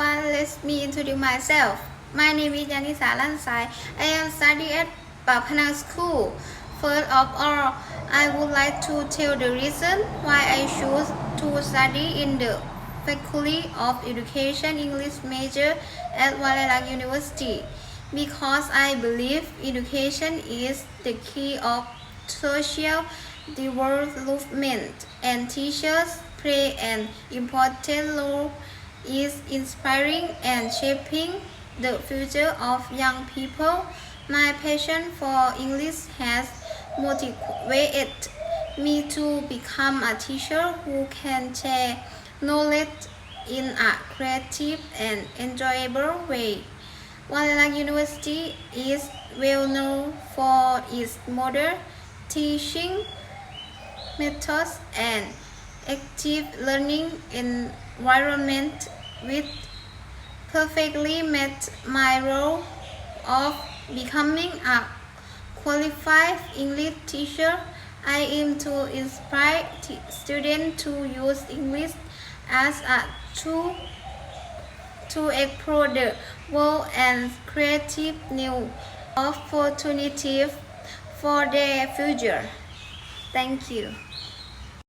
everyone, let me introduce myself. My name is Yanisa Lansai. I am studying at Papanang School. First of all, I would like to tell the reason why I choose to study in the Faculty of Education English major at Valley University because I believe education is the key of social development and teachers play an important role in inspiring and shaping the future of young people. My passion for English has motivated me to become a teacher who can share knowledge in a creative and enjoyable way. Valley University is well known for its modern teaching methods and active learning environment which perfectly met my role of becoming a qualified English teacher. I aim to inspire students to use English as a tool to explore the world and creative new opportunities for their future. Thank you.